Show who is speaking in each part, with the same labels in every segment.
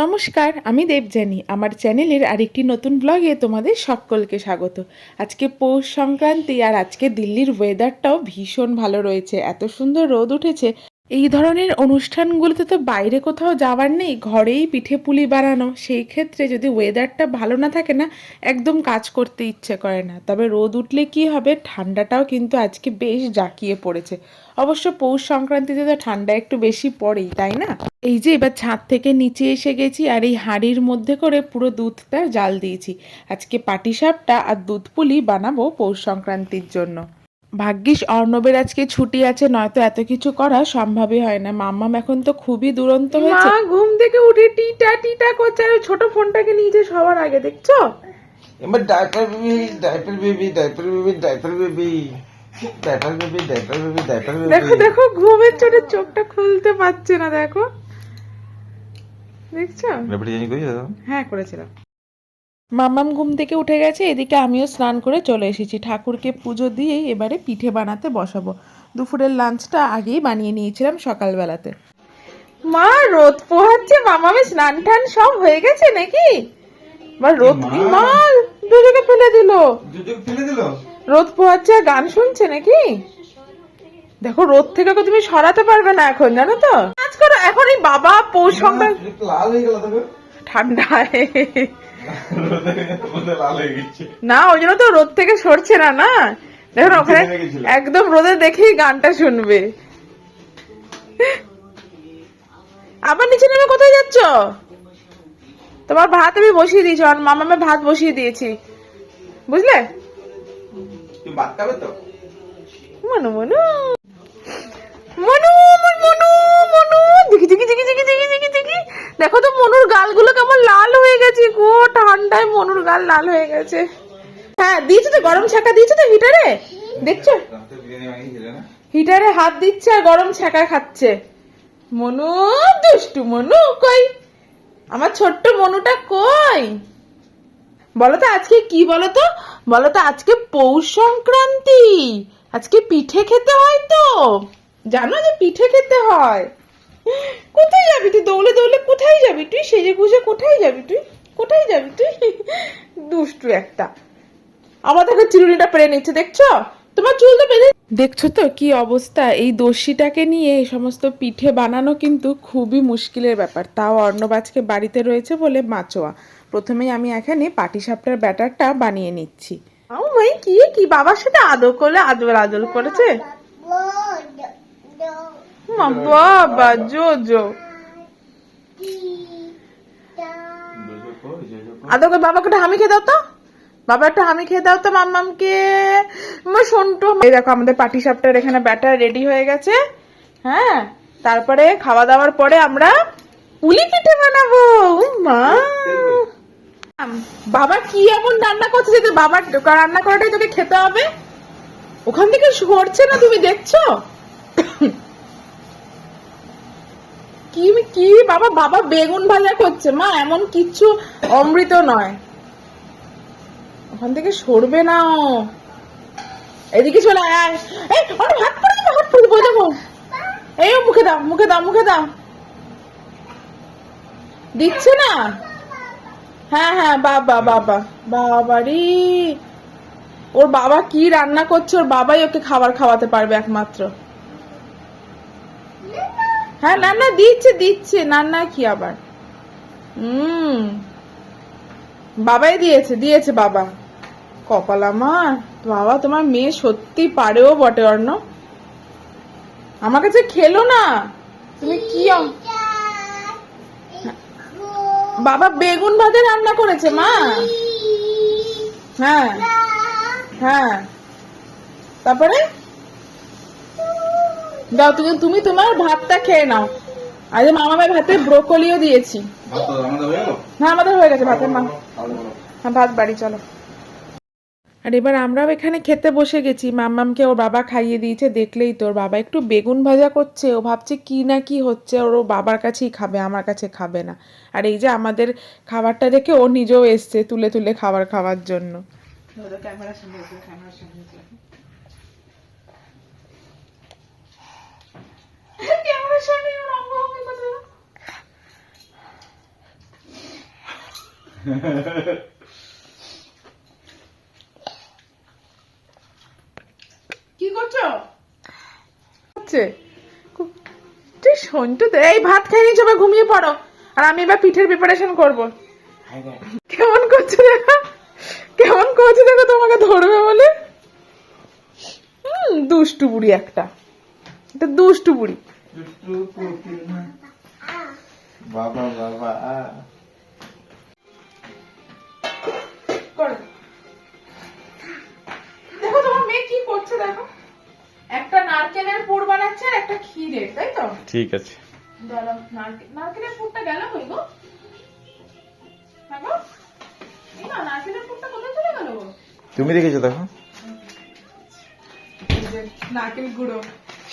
Speaker 1: নমস্কার, আমি দেবজানি আমার চ্যানেলের আরেকটি নতুন ব্লগে তোমাদের সকলকে স্বাগত। আজকে পৌষ সংক্রান্তি আর আজকে দিল্লির ওয়েদারটাও ভীষণ ভালো রয়েছে। এত সুন্দর রোদ উঠেছে এই ধরনের অনুষ্ঠানগুলোতে তো বাইরে কোথাও যাওয়ার নেই, ঘরেই পিঠে পুলি বানানো। সেই ক্ষেত্রে যদি ওয়েদারটা ভালো না থাকে না, একদম কাজ করতে ইচ্ছে করে না। তবে রোদ উঠলে কি হবে? ঠান্ডাটাও কিন্তু আজকে বেশ জাঁকিয়ে পড়েছে। অবশ্য পৌষ সংক্রান্তিতে তো ঠান্ডা একটু বেশি পড়েই, তাই না? এই যে এবার ছাদ থেকে নিচে এসে গেছি আর এই হাঁড়ির মধ্যে করে পুরো দুধটা জাল দিয়েছি। আজকে পাটিসাপটা আর দুধ পুলি বানাবো পৌষ সংক্রান্তির জন্য। ভাগ্যিস অর্ণবের আজকে ছুটি আছে নয়তো এত কিছু করা সম্ভবই হয় না। মাম্মাম এখন তো খুবই দুরন্ত হয়েছে।
Speaker 2: মা ঘুম থেকে উঠে টিটা টিটা করছে আর ছোট ফোনটাকে নিয়েছে সবার আগে দেখছ?
Speaker 3: এবার diaper baby diaper baby diaper baby diaper baby diaper baby diaper baby diaper
Speaker 2: দেখো
Speaker 3: বেবি।
Speaker 2: দেখো দেখো ঘুমের চোটে চোখটা খুলতে পারছে না দেখো। দেখছ?
Speaker 3: ব্যাপারটা জানি কই
Speaker 2: হ্যাঁ করেছিলাম।
Speaker 1: মাম্মাম ঘুম থেকে উঠে গেছে এদিকে আমিও স্নান করে চলে এসেছি। ঠাকুরকে পুজো দিয়েই এবারে পিঠে বানাতে বসাবো। দুপুরের লাঞ্চটা আগেই বানিয়ে নিয়েছিলাম সকালবেলাতে।
Speaker 2: মা রোদ পোহাচ্ছে মামামে স্নান টান সব হয়ে গেছে নাকি? বা রোদ
Speaker 3: মা।
Speaker 2: দুজকে ফেলে দিল।
Speaker 3: ফেলে দিল?
Speaker 2: রোদ পোহাচ্ছে গান শুনছে নাকি? দেখো রোদ থেকে তো তুমি সরাতে পারবে না এখন জানো তো? কাজ করো এখন এই বাবা পৌষ সংক্রান্তি
Speaker 3: লাল হয়ে গেল
Speaker 2: ঠান্ডায় না ওই জন্য তো রোদ থেকে সরছে না না? দেখুন ওখানে একদম রোদে দেখেই গানটা শুনবে। আবার নিচে নেমে কোথায় যাচ্ছ? তোমার ভাত আমি বসিয়ে দিয়েছি আর মামামে ভাত বসিয়ে দিয়েছি। বুঝলে? মনু মনু। মনু মন মনু মনু। দেখি দেখি দেখি দেখি দেখি। দেখি তো মনুর গালগুলো কেমন লাল হয়ে গেছে গো, ঠান্ডায় মনুর গাল লাল হয়ে গেছে। হ্যাঁ দিয়েছ তো গরম ছাকা দিয়েছ তো হিটারে? দেখছ? হিটারে হাত দিচ্ছে আর গরম ছাকা খাচ্ছে। মনু, দুষ্টু মনু কই? আমার ছোট্ট মনুটা কই? বলো তো আজকে কি বলো তো? বলো তো আজকে পৌষ সংক্রান্তি। আজকে পিঠে খেতে হয় তো? জানো যে পিঠে খেতে হয়? কোথায় যাবি তুই? দৌড়ে দৌড়ে কোথায় যাবি তুই? সেজে গুজে কোথায় যাবি তুই? কোথায় যাবি তুই? দুষ্টু একটা। আমার আমাদেরকে চিরুনিটা পেরে নিচ্ছে দেখছ? তোমার চুল তো বেঁধে
Speaker 1: দেখছ তো কি অবস্থা? এই দস্যিটাকে নিয়ে এই সমস্ত পিঠে বানানো কিন্তু খুবই মুশকিলের ব্যাপার। তাও অর্ণব আজকে বাড়িতে রয়েছে বলে মাচোয়া। প্রথমেই আমি এখানে পাটিসাপটার ব্যাটারটা বানিয়ে নিচ্ছি।
Speaker 2: ও মাই কি কি? বাবার সাথে আদর করলে আদর আদর করেছে? মা বাবা
Speaker 3: জেজো
Speaker 2: করে বাবাকে একটা হামি খেয়ে দাও তো? বাবা একটা হামি খেয়ে দাও তো, মাম্মামকে। মা সন্টু এই দেখো আমাদের পাটি সাপটার এখানে ব্যাটার রেডি হয়ে গেছে। হ্যাঁ তারপরে খাওয়া দাওয়ার পরে আমরা পুলি পিঠে বানাবো। মা বাবা কি এমন রান্না করছে যে বাবার রান্না করাটাই তোকে খেতে হবে? ওখান থেকে সরছে না, তুমি দেখছ? কি কি? বাবা বাবা বেগুন ভাজা করছে। মা, এমন কিচ্ছু অমৃত নয়। ওখান থেকে সরবে না ও। এদিকে চলে আয়। পড়ে পড়ে এই মুখে দাও মুখে দাও মুখে দাও। দিচ্ছে না? হ্যাঁ হ্যাঁ বাবা বাবা, বাবারি। ওর বাবা কি রান্না করছে? ওর বাবাই ওকে খাবার খাওয়াতে পারবে একমাত্র। হ্যাঁ না না দিচ্ছে দিচ্ছে। না না কি আবার? হুম। বাবাই দিয়েছে দিয়েছে বাবা। কপাল আমার। বাবা তোমার মেয়ে সত্যি পারেও বটে অর্ণ। আমার কাছে খেলো না। তুমি কি বাবা বেগুন ভাতে রান্না করেছে মা। হ্যাঁ। হ্যাঁ। তারপরে? দাও তুমি তুমি তোমার ভাতটা খেয়ে নাও। আজ মামামের ভাতে ব্রোকলিও দিয়েছি।
Speaker 3: ভাত তো আমাদের হয়ে
Speaker 2: আমাদের হয়ে গেছে ভাতের মা। হ্যাঁ ভাত বাড়ি চলো।
Speaker 1: আর এবার আমরাও এখানে খেতে বসে গেছি। মাম্মামকে ওর বাবা খাইয়ে দিয়েছে দেখলেই তোর বাবা একটু বেগুন ভাজা করছে। ও ভাবছে কি না কি হচ্ছে। ওর ও বাবার কাছেই খাবে আমার কাছে খাবে না। আর এই যে আমাদের খাবারটা দেখে ও নিজেও এসছে তুলে তুলে খাবার খাওয়ার জন্য।
Speaker 2: ক্যামেরার সামনে ক্যামেরার সামনে। কি করছ? তুই সন্টু দে, এই ভাত খেয়ে নিয়ে সবাই ঘুমিয়ে পড়ো। আর আমি এবার পিঠের প্রিপারেশন করব। কেমন করছে দেখো? কেমন করছে দেখো তোমাকে ধরবে বলে? হুম, দুষ্টু বুড়ি একটা। এটা দুষ্টু বুড়ি।
Speaker 3: বাবা বাবা
Speaker 2: দেখো তোমার মেয়ে কি করছে দেখো। একটা নারকেলের পুর বানাচ্ছে আর একটা ক্ষীরের তাই তো?
Speaker 3: ঠিক আছে।
Speaker 2: দাঁড়াও নারকেলের পুরটা গেল কই গো? হ্যাঁ নারকেলের পুরটা কোথায় চলে গেল
Speaker 3: তুমি দেখেছ দেখো।
Speaker 2: নারকেল গুঁড়ো।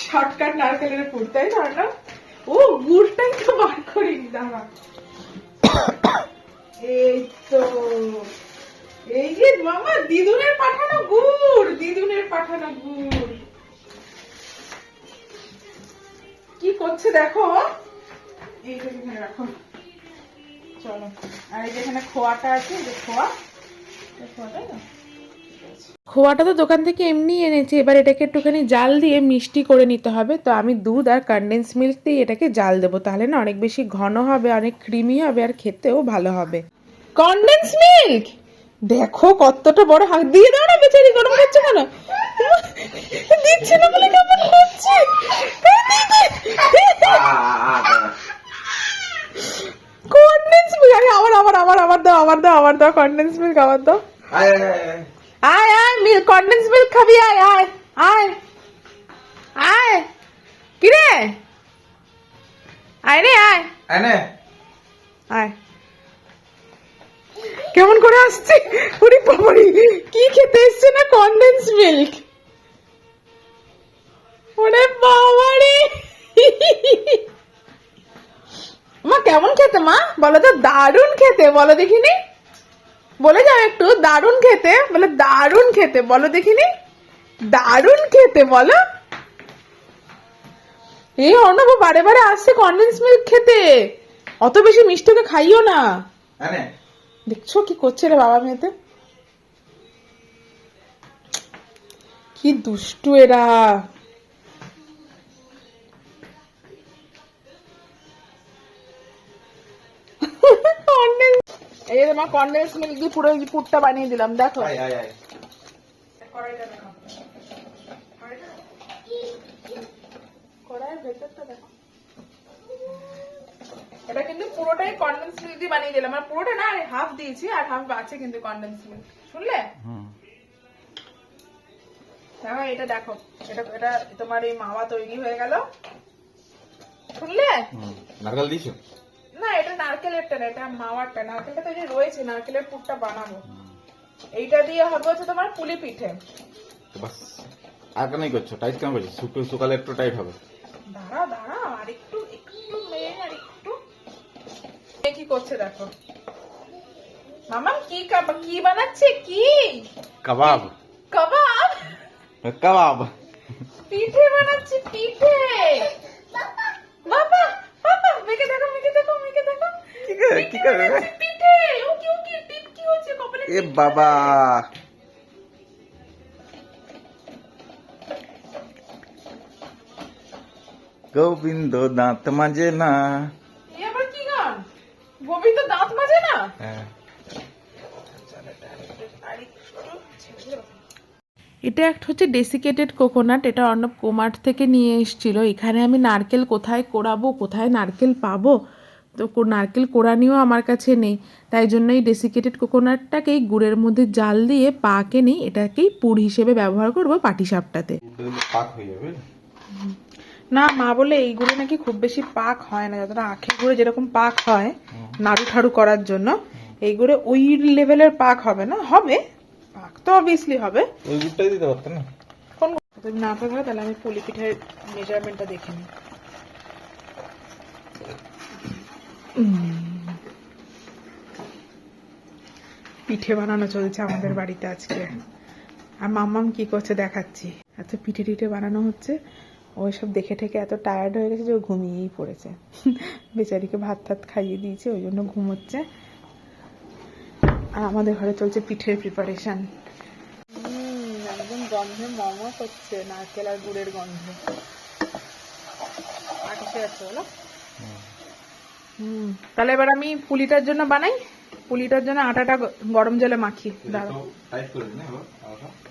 Speaker 2: শর্টকাট নারকেলের পুর, তাই তো না ও, গুড়টাই তো বার করিনি দাঁড়া। এই তো, এই যে মামা, দিদুনের পাঠানো গুড়, দিদুনের পাঠানো গুড়। কি করছে দেখো? এইটা এখানে রাখো। চলো। আর এই যে এখানে খোয়াটা আছে, এই যে খোয়া। এই খোয়াটা না?
Speaker 1: খোয়াটা তো দোকান থেকে এমনি এনেছি, এবার এটাকে একটুখানি জাল দিয়ে মিষ্টি করে নিতে হবে। তো আমি দুধ আর কনডেন্স মিল্ক দিয়ে এটাকে জাল দেবো, তাহলে না অনেক বেশি ঘন হবে, অনেক ক্রিমি হবে আর খেতেও ভালো হবে।
Speaker 2: কনডেন্স মিল্ক দেখো কতটা বড় হাত, দিয়ে দাও না বেচারি, গরম করছে কেন? দিচ্ছে না বলে কেমন করছে? কনডেন্স মিল্ক আবার আবার আবার আবার দাও আবার দাও আবার দাও কনডেন্স মিল্ক আবার দাও।
Speaker 3: আয় আয়,
Speaker 2: মিল্ক কনডেন্স মিল্ক খাবি আয় আয় আয় আয় কি রে আয় রে আয়
Speaker 3: আয় নে।
Speaker 2: আয় কেমন করে আসছে? ওরে বাবারে কি খেতে এসছে না কনডেন্স মিল্ক ওরে বাবারে। মা কেমন খেতে মা? বলো তো দারুণ খেতে বলো দেখিনি। বলে যাও একটু দারুণ খেতে বলে দারুণ খেতে বলো দেখিনি? দারুণ খেতে বলো। এই অর্ণব বারে বারে আসছে কনডেন্স মিল্ক খেতে। অত বেশি মিষ্টিকে খাইও না। দেখছ কি করছে রে বাবা মেয়েতে? কি দুষ্টু এরা। মা কন্ডেন্স মিল্ক দিয়ে পুরো এই পুরটা বানিয়ে দিলাম দেখো। এটা কিন্তু পুরোটাই কন্ডেন্স মিল্ক দিয়ে বানিয়ে দিলাম। আর পুরোটা না হাফ দিয়েছি আর হাফ আছে কিন্তু কন্ডেন্স মিল্ক শুনলে। দেখো এটা দেখো। এটা এটা তোমার এই মাওয়া তৈরি হয়ে গেল। শুনলে?
Speaker 3: নারকেল
Speaker 2: নারকেলেরটা না এটা মাওয়ারটা নারকেলটা তো যে রয়েছে নারকেলের পুরটা বানাবো এইটা দিয়ে হবে হচ্ছে তোমার পুলি পিঠে।
Speaker 3: বাস আর কেন করছ টাইট কেন করছ? শুকো শুকালে একটু টাইট হবে।
Speaker 2: দাঁড়া দাঁড়া আর একটু একটু মেয়ে আর একটু কি করছে দেখো। মামা কি কাবা- কি বানাচ্ছে কি?
Speaker 3: কাবাব।
Speaker 2: কাবাব?
Speaker 3: কাবাব।
Speaker 2: পিঠে বানাচ্ছে পিঠে। বাবা বাবা মেকে দেখো মেকে দেখো মেকে দেখো।
Speaker 3: কি করে কি করে?
Speaker 2: পিঠে! ওকে ওকে টিপ কি হচ্ছে কপালে
Speaker 3: এ বাবা! গোবিন্দ দাঁত মাজে না।
Speaker 2: এ আবার কি গান? গোবিন্দ দাঁত মাজে না?
Speaker 3: হ্যাঁ।
Speaker 1: এটা একটা হচ্ছে ডেসিকেটেড কোকোনাট এটা অর্ণব কোমার্ট থেকে নিয়ে এসেছিল। এখানে আমি নারকেল কোথায় কোড়াবো কোথায় নারকেল পাবো? তো নারকেল কোড়ানিও আমার কাছে নেই। তাই জন্য এই ডেসিকেটেড কোকোনাটটাকেই গুড়ের মধ্যে জাল দিয়ে পাকে নিই। এটাকেই পুর হিসেবে ব্যবহার করব পাটিসাপটাতে।
Speaker 3: পাক হয়ে যাবে?
Speaker 2: না মা বলে এইগুলো নাকি খুব বেশি পাক হয় না। যতটা আখের গুঁড়ো যেরকম পাক হয় নাড়ু ঠাড়ু করার জন্য এইগুলো ওই লেভেলের পাক হবে না। হবে পাক তো অবভিয়াসলি হবে।
Speaker 3: ওই গুড়টাই দিতে পারতেন না?
Speaker 2: কোন না পাক তাহলে আমি পুলি পিঠের মেজারমেন্টটা দেখে নিই। পিঠে বানানো চলছে আমাদের বাড়িতে আজকে। আর মাম্মাম কি করছে দেখাচ্ছি। এত পিঠে টিঠে বানানো হচ্ছে। ওই সব দেখে ঠেকে এত টায়ার্ড হয়ে গেছে যে ও ঘুমিয়েই পড়েছে। বেচারিকে ভাত টাত খাইয়ে দিয়েছে, ওই জন্য ঘুমোচ্ছে। আর আমাদের ঘরে চলছে পিঠের প্রিপারেশন একদম গন্ধে মোমো করছে, নারকেল আর গুড়ের গন্ধে। আটকে আছে বলো? হুম। তাহলে এবার আমি পুলিটার জন্য বানাই। পুলিটার জন্য আটাটা গরম জলে মাখি দাঁড়াও
Speaker 3: আলাদা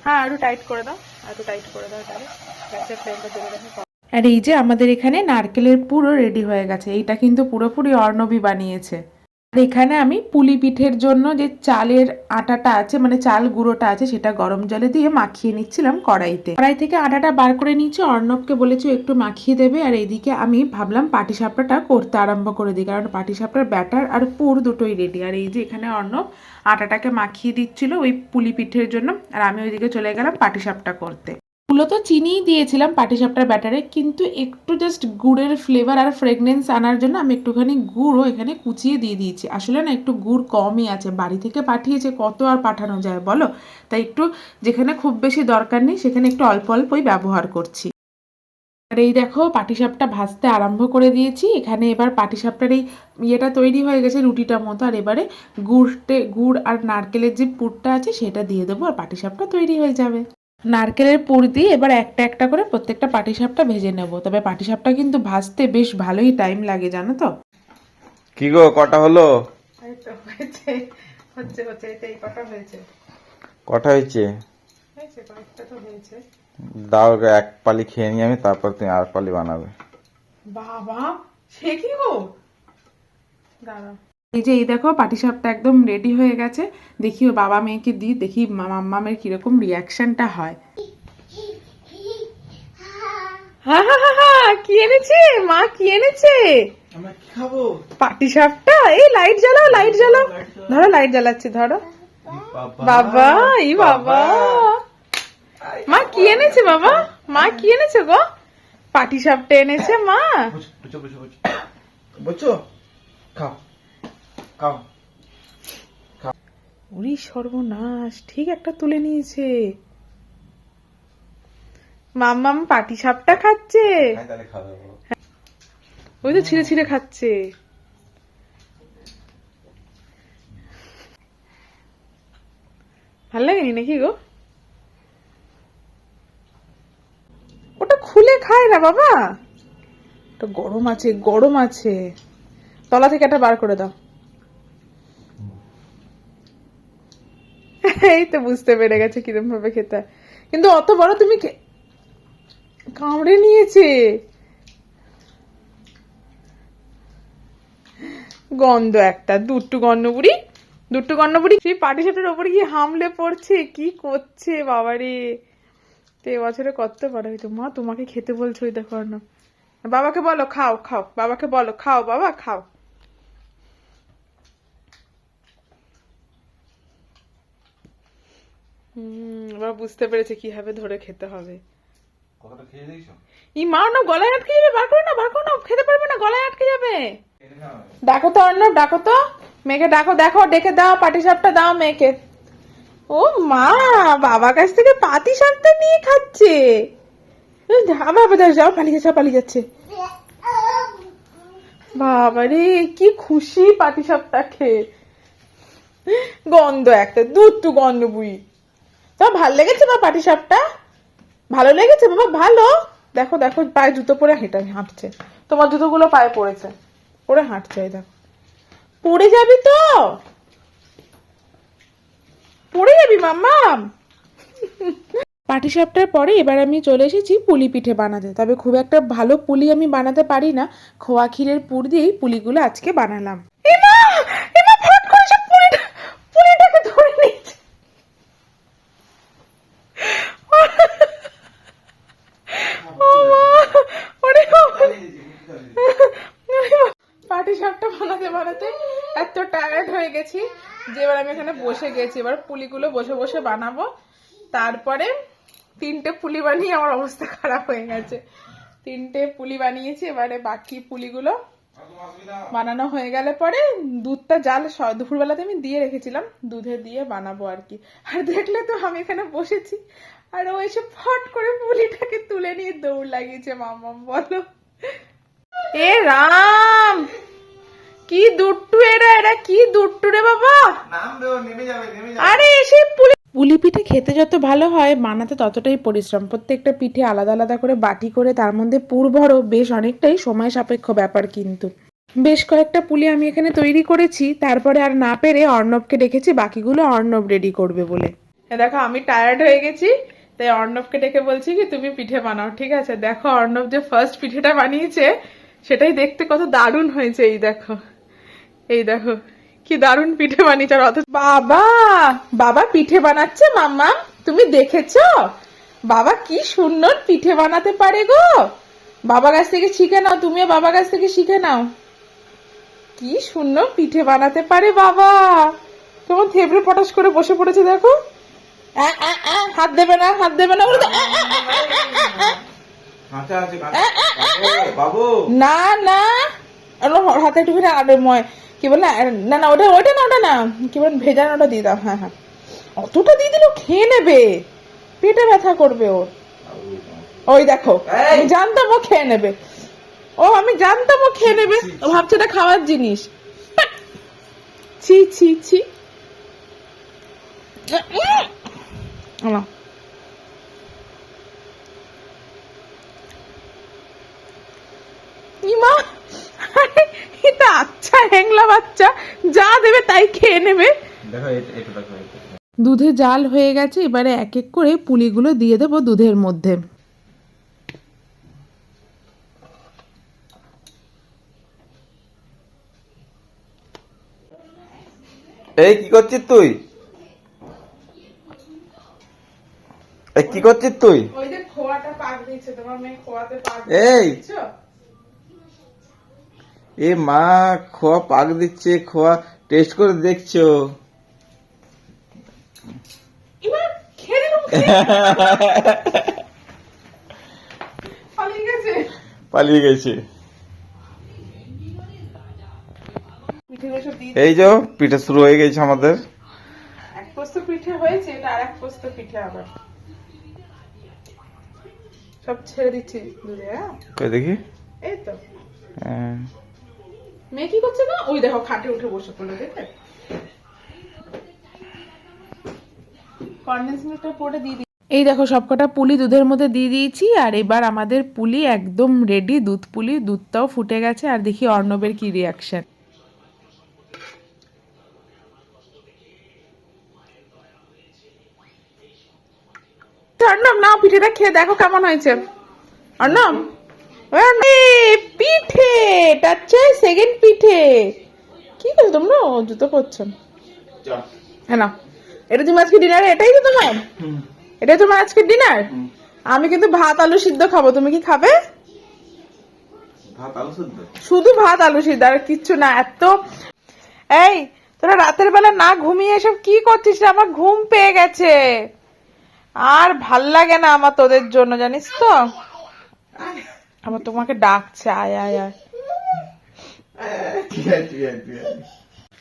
Speaker 2: হ্যাঁ একটু টাইট করে দাও। একটু টাইট করে দাও তাহলে। গ্যাসের ফ্লেমটা রেখে
Speaker 1: আর এই যে আমাদের এখানে নারকেলের পুরো রেডি হয়ে গেছে। এইটা কিন্তু পুরোপুরি অর্ণবী বানিয়েছে। আর এখানে আমি পুলি পিঠের জন্য যে চালের আটাটা আছে মানে চাল গুঁড়োটা আছে, সেটা গরম জলে দিয়ে মাখিয়ে নিচ্ছিলাম কড়াইতে। কড়াই থেকে আটাটা বার করে নিচ্ছি অর্ণবকে বলেছি একটু মাখিয়ে দেবে। আর এইদিকে আমি ভাবলাম পাটিসাপটাটা করতে আরম্ভ করে দিই, কারণ পাটিসাপটার ব্যাটার আর পুর দুটোই রেডি আর এই যে এখানে অর্ণব আটাটাকে মাখিয়ে দিচ্ছিল ওই পুলি পিঠের জন্য, আর আমি ওইদিকে চলে গেলাম পাটিসাপটা করতে। মূলত চিনিই দিয়েছিলাম পাটিসাপটার ব্যাটারে, কিন্তু একটু জাস্ট গুড়ের ফ্লেভার আর ফ্রেগনেন্স আনার জন্য আমি একটুখানি গুড়ও এখানে কুচিয়ে দিয়ে দিয়েছি। আসলে না, একটু গুড় কমই আছে। বাড়ি থেকে পাঠিয়েছে, কত আর পাঠানো যায় বলো? তাই একটু যেখানে খুব বেশি দরকার নেই, সেখানে একটু অল্প অল্পই ব্যবহার করছি। আর এই দেখো, পাটিসাপটা ভাজতে আরম্ভ করে দিয়েছি। এখানে এবার পাটিসাপটার এই ইয়েটা তৈরি হয়ে গেছে রুটিটার মতো, আর এবারে গুড়টে গুড় আর নারকেলের যে পুরটা আছে, সেটা দিয়ে দেবো, আর পাটিসাপটা তৈরি হয়ে যাবে। নারকেলের পুর দিয়ে এবার একটা একটা করে প্রত্যেকটা পাটিসাপটা ভেজে নেব। তবে পাটিসাপটা কিন্তু ভাজতে বেশ ভালোই টাইম লাগে জানো তো?
Speaker 3: কি গো কটা হলো?
Speaker 2: এই তো হয়েছে হচ্ছে হচ্ছে এটা কটা হয়েছে।
Speaker 3: কটা হয়েছে?
Speaker 2: হয়েছে কয়েকটা তো হয়েছে।
Speaker 3: দাও এক পালি খেয়ে নিই আমি তারপর তুমি আর পালি বানাবে।
Speaker 2: বাবা সে কি গো? দাঁড়াও।
Speaker 1: এই যে এই দেখো পাটিসাপটা একদম রেডি হয়ে গেছে। দেখি ও বাবা মেয়েকে দিই দেখি মাম্মামের কীরকম রিয়াকশনটা হয়।
Speaker 2: হা হা হা হা কি এনেছে? মা কি এনেছে? পাটি সাপটা এই লাইট জ্বালাও লাইট জ্বালাও। ধরো লাইট জ্বালাচ্ছি ধরো। বাবা ই বাবা। মা কি এনেছে বাবা? মা কি এনেছে গো? পাটি সাপটা এনেছে মা।
Speaker 3: বুঝো বুঝো বুঝো বুঝছ খাও। খাও
Speaker 2: ওরে সর্বনাশ ঠিক একটা তুলে নিয়েছে। মাম্মাম পাটি সাপটা খাচ্ছে।
Speaker 3: দাওয়া করো।
Speaker 2: ওই তো ছিঁড়ে ছিঁড়ে খাচ্ছে। ভালো লাগেনি নাকি গো? ওটা খুলে খায় না বাবা। ওটা গরম আছে গরম আছে। তলা থেকে একটা বার করে দাও। এই তো বুঝতে পেরে গেছে কিরম ভাবে খেতে। কিন্তু অত বড় তুমি কামড়ে নিয়েছে। গন্ধ একটা, দুট্টু গন্ধবুড়ি দুট্টু গন্ধবুড়ি সেই পাটি সাপটার ওপরে গিয়ে হামলে পড়ছে, কি করছে বাবারে। তো এবছরে কত বড় হয়েছে মা, তোমাকে খেতে বলছো ওই দেখো না বাবাকে বলো, খাও খাও, বাবাকে বলো, খাও, বাবা, খাও। হুম এবার বুঝতে পেরেছে কীভাবে ধরে খেতে হবে।
Speaker 3: কতটা খেয়ে দিয়েছ
Speaker 2: ই মা না গলায় আটকে যাবে বার করো না বার করো না খেতে পারবে না গলায় আটকে যাবে। ডাকো তো অর্ণব ডাকো তো। মেয়েকে ডাকো দেখো ডেকে দাও পাটি সাপটা দাও মেয়েকে। ও মা বাবা কাছ থেকে পাটি সাপটা নিয়ে খাচ্ছে। আবার আবার যাও, পালিয়ে যাচ্ছে পালিয়ে যাচ্ছে। বাবা রে কি খুশি পাটি সাপটা খেয়ে। গন্ধ একটা দুধটু গন্ধ বুই তোমার ভালো লেগেছে বা পাটি সাপটা ভালো লেগেছে? বাবা, ভালো। দেখো দেখো, পায়ে জুতো পরে হেঁটে হাঁটছে। তোমার জুতোগুলো পায়ে পড়েছে। পরে হাঁটছে দেখো। পড়ে যাবি তো? পড়ে যাবি, মাম্মাম?
Speaker 1: পাটিসাপটার পরে এবার আমি চলে এসেছি পুলি পিঠে বানাতে। তবে খুব একটা ভালো পুলি আমি বানাতে পারি না। খোয়া ক্ষীরের পুর দিয়েই পুলিগুলো আজকে বানালাম
Speaker 2: এমা এমা ফট করে সব পুরিটা পুরিটাকে ধরে নিয়েছে ও মা, ওরে বাবা। পাটি সাপটা বানাতে বানাতে এত টায়ার্ড হয়ে গেছি যে এবার আমি এখানে বসে গেছি। এবার পুলিগুলো বসে বসে বানাবো। তারপরে তিনটে পুলি বানিয়ে আমার অবস্থা খারাপ হয়ে গেছে। তিনটে পুলি বানিয়েছি। এবারে বাকি পুলিগুলো বানানো হয়ে গেলে পরে দুধটা জাল দুপুরবেলাতে আমি দিয়ে রেখেছিলাম। দুধে দিয়ে বানাবো আর কি। আর দেখলে তো আমি এখানে বসেছি। আর ও এসে ফট করে পুলিটাকে তুলে নিয়ে দৌড় লাগিয়েছে। মামাম বলো। এ রাম! কি দুট্টু এরা এরা কি দুট্টু রে বাবা?
Speaker 3: আরে ও নেমে যাবে
Speaker 1: খেতে যত ভালো হয় বানাতে ততটাই পরিশ্রম। প্রত্যেকটা পিঠে আলাদা আলাদা করে বাটি করে তার মধ্যে পুর ভরো বেশ অনেকটাই সময় সাপেক্ষ ব্যাপার কিন্তু। বেশ কয়েকটা পুলি আমি এখানে তৈরি করেছি তারপরে আর না পেরে অর্ণবকে ডেকেছি বাকিগুলো অর্ণব রেডি করবে বলে।
Speaker 2: দেখো আমি টায়ার্ড হয়ে গেছি তাই অর্ণবকে ডেকে বলছি কি তুমি পিঠে বানাও। ঠিক আছে দেখো অর্ণব যে ফার্স্ট পিঠেটা বানিয়েছে সেটাই দেখতে কত দারুণ হয়েছে এই দেখো। এই দেখো কি দারুণ পিঠে বানিয়েছে আর অথচ বাবা বাবা পিঠে বানাচ্ছে মাম্মা তুমি দেখেছ? বাবা কি সুন্দর পিঠে বানাতে পারে গো। বাবা কাছ থেকে শিখে নাও তুমিও বাবা কাছ থেকে শিখে নাও। কি সুন্দর পিঠে বানাতে পারে বাবা। কেমন থেবড়ে পটাশ করে বসে পড়েছে দেখো। হাত দেবে না হাত দেবে না না না। হাতে একটুখানি আরে ময় কি বলে না না ওটা ওটা না ওটা না। কি বলে ভেজানোটা দিয়ে দাও হ্যাঁ হ্যাঁ। অতটা দিয়ে দিলে খেয়ে নেবে। পেটে ব্যথা করবে ওর। ওই দেখো জানতাম ও খেয়ে নেবে। ও আমি জানতাম ও খেয়ে নেবে। ও ভাবছে এটা খাওয়ার জিনিস। ছি ছি ছি। ইমা! বাচ্চা যা দেবে তাই খেয়ে নেবে।
Speaker 3: দেখো এটা এটা দেখো
Speaker 1: দুধে জাল হয়ে গেছে এবারে এক এক করে পুলিগুলো দিয়ে দেবো দুধের মধ্যে।
Speaker 3: এই কি করছিস তুই? এই কি করছিস তুই?
Speaker 2: ওই যে খোয়াটা পাক দিচ্ছে তোমার মেয়ে খোয়াতে পাক
Speaker 3: এই
Speaker 2: দিচ্ছ
Speaker 3: এ মা খোয়া পাক দিচ্ছে খোয়া টেস্ট করে দেখছ।
Speaker 2: পালিয়ে গেছে।
Speaker 3: এই যে পিঠে শুরু হয়ে গেছে আমাদের।
Speaker 2: এক পোস্ত পিঠে হয়েছে এটা আর এক পোস্ত পিঠে আবার। সব ছেড়ে দিচ্ছি দুধে হ্যাঁ?
Speaker 3: দেখি?
Speaker 2: এই তো।
Speaker 3: হ্যাঁ।
Speaker 2: মেয়ে কি করছে না? ওই দেখো খাটে উঠে বসে পড়ল দেখে কন্ডেন্স মিল্কটা পুরোটা দিয়ে
Speaker 1: এই দেখো সবকটা পুলি দুধের মধ্যে দিয়ে দিয়েছি আর এবার আমাদের পুলি একদম রেডি দুধ পুলি দুধটাও ফুটে গেছে আর দেখি অর্ণবের কি রিয়াকশন
Speaker 2: তো অর্ণব নাও পিঠেটা খেয়ে দেখো কেমন হয়েছে। অর্ণব? পিঠে এটা হচ্ছে সেকেন্ড পিঠে। কি করছ তোমরা? জুতো করছ হ্যাঁ না এটা তুমি আজকে ডিনারে এটাই তো তোমার? এটাই তোমার আজকে ডিনার আমি কিন্তু ভাত আলু সিদ্ধ খাব। তুমি কি খাবে? শুধু ভাত আলু সিদ্ধ আর কিচ্ছু না এত এই তোরা রাতের বেলা না ঘুমিয়ে এসব কি করছিস রে? আমার ঘুম পেয়ে গেছে। আর ভালো লাগে না আমার তোদের জন্য জানিস তো? আমার তোমাকে ডাকছে, আয় আয় আয়।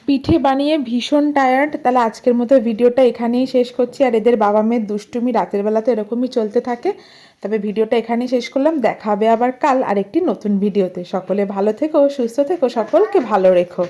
Speaker 1: পিঠে বানিয়ে ভীষণ টায়ার্ড তাহলে আজকের মতো ভিডিওটা এখানেই শেষ করছি। আর এদের বাবা মেয়ের দুষ্টুমি রাতের বেলাতে এরকমই চলতে থাকে। তবে ভিডিওটা এখানেই শেষ করলাম। দেখা হবে আবার কাল আরেকটি নতুন ভিডিওতে। সকলে ভালো থেকো, সুস্থ থেকো, সকলকে ভালো রেখো।